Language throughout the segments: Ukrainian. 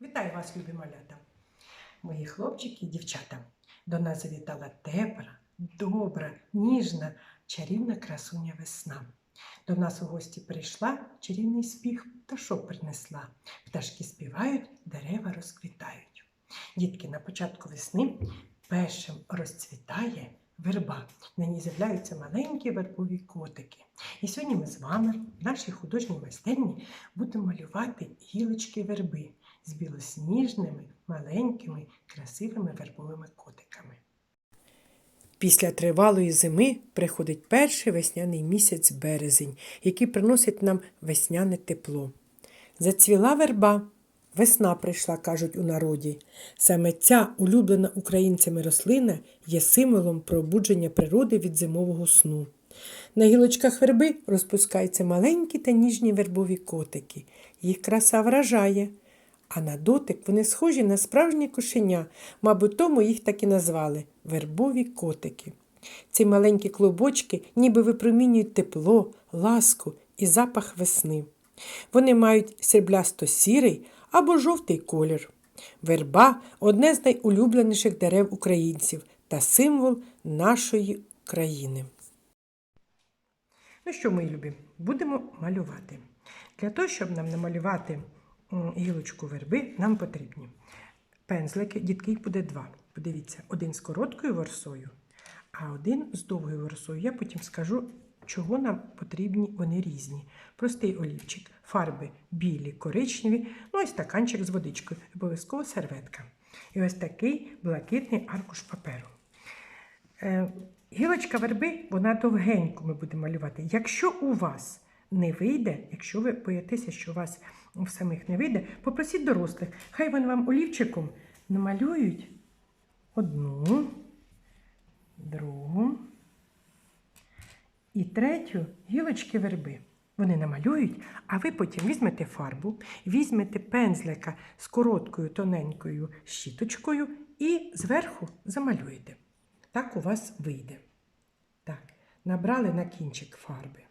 Вітаю вас, любі малята, мої хлопчики і дівчата. До нас завітала тепла, добра, ніжна, чарівна красуня весна. До нас у гості прийшла чарівний спіх пташок принесла. Пташки співають, дерева розквітають. Дітки, на початку весни першим розцвітає верба. На ній з'являються маленькі вербові котики. І сьогодні ми з вами в нашій художній майстерні будемо малювати гілочки верби з білосніжними, маленькими, красивими вербовими котиками. Після тривалої зими приходить перший весняний місяць березень, який приносить нам весняне тепло. Зацвіла верба, весна прийшла, кажуть у народі. Саме ця улюблена українцями рослина є символом пробудження природи від зимового сну. На гілочках верби розпускаються маленькі та ніжні вербові котики. Їх краса вражає. А на дотик вони схожі на справжнє кошеня, мабуть, тому їх так і назвали вербові котики. Ці маленькі клубочки ніби випромінюють тепло, ласку і запах весни. Вони мають сріблясто-сірий або жовтий колір. Верба одне з найулюбленіших дерев українців та символ нашої країни. Ну що, мої любі, будемо малювати. Для того, щоб нам намалювати гілочку верби, нам потрібні пензлики, дітки їх буде два. Подивіться, один з короткою ворсою, а один з довгою ворсою. Я потім скажу, чого нам потрібні вони різні. Простий олівчик, фарби білі, коричневі, ну і стаканчик з водичкою, обов'язково серветка. І ось такий блакитний аркуш паперу. Е, Гілочка верби, вона довгенько ми будемо малювати. Якщо у вас не вийде, якщо ви боїтеся, що у вас у самих не вийде, попросіть дорослих. Хай вони вам олівчиком намалюють одну, другу і третю гілочки верби. Вони намалюють, а ви потім візьмете фарбу, візьмете пензлика з короткою тоненькою щіточкою і зверху замалюєте. Так у вас вийде. Так, набрали на кінчик фарби.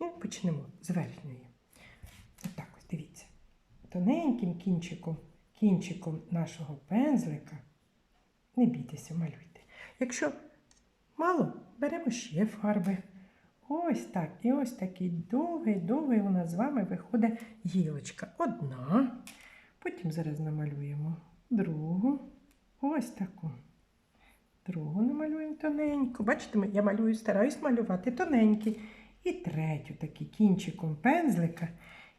І почнемо з верхньої. Отак ось дивіться. Тоненьким кінчиком, кінчиком нашого пензлика. Не бійтеся, малюйте. Якщо мало, беремо ще фарби. Ось так. І ось такий довгий-довгий у нас з вами виходить гілочка. Одна. Потім зараз намалюємо другу. Ось таку. Другу намалюємо тоненьку. Бачите, я малюю, стараюсь малювати тоненькі. І третю таки кінчиком пензлика,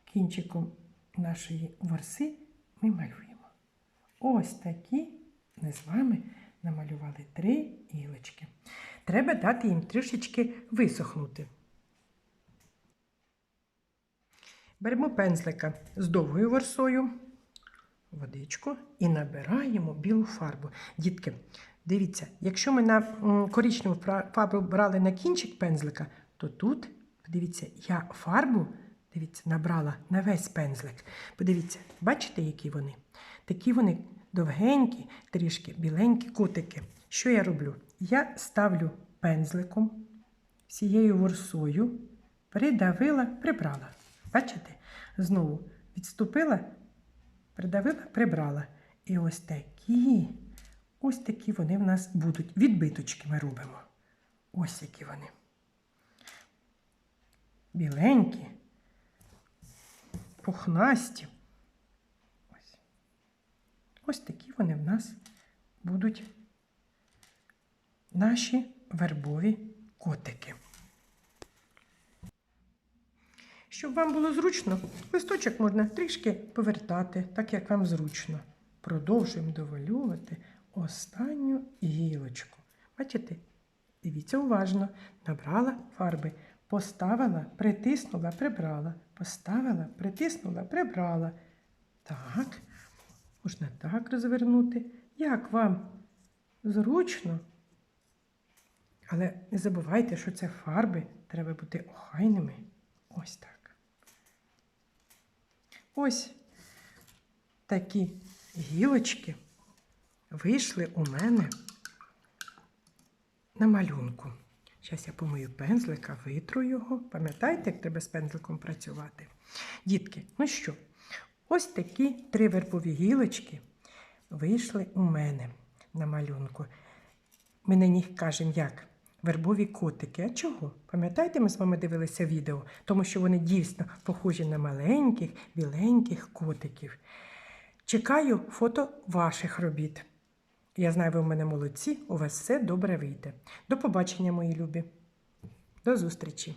кінчиком нашої ворси ми малюємо. Ось такі ми з вами намалювали три гілочки. Треба дати їм трішечки висохнути. Беремо пензлика з довгою ворсою, водичку і набираємо білу фарбу. Дітки, дивіться, якщо ми на коричневу фарбу брали на кінчик пензлика, то тут, подивіться, я фарбу дивіться, набрала на весь пензлик. Подивіться, бачите, які вони? Такі вони довгенькі, трішки біленькі котики. Що я роблю? Я ставлю пензликом всією ворсою, придавила, прибрала. Бачите? Знову відступила, придавила, прибрала. І ось такі, ось такі вони в нас будуть. Відбиточки ми робимо. Ось які вони. Біленькі, пухнасті. Ось. Ось такі вони в нас будуть наші вербові котики. Щоб вам було зручно, листочок можна трішки повертати, так як вам зручно. Продовжуємо довалювати останню гілочку. Бачите? Дивіться уважно. Набрала фарби, поставила, притиснула, прибрала. Поставила, притиснула, прибрала. Так, можна так розвернути. Як вам зручно? Але не забувайте, що це фарби треба бути охайними. Ось так. Ось такі гілочки вийшли у мене на малюнку. Зараз я помию пензлика, витру його. Пам'ятаєте, як треба з пензликом працювати? Дітки, ну що, Ось такі три вербові гілочки вийшли у мене на малюнку. Ми на них кажемо як вербові котики. А чого? Пам'ятаєте, ми з вами дивилися відео, тому що вони дійсно похожі на маленьких, біленьких котиків. Чекаю фото ваших робіт. Я знаю, ви в мене молодці, у вас все добре вийде. До побачення, мої любі. До зустрічі!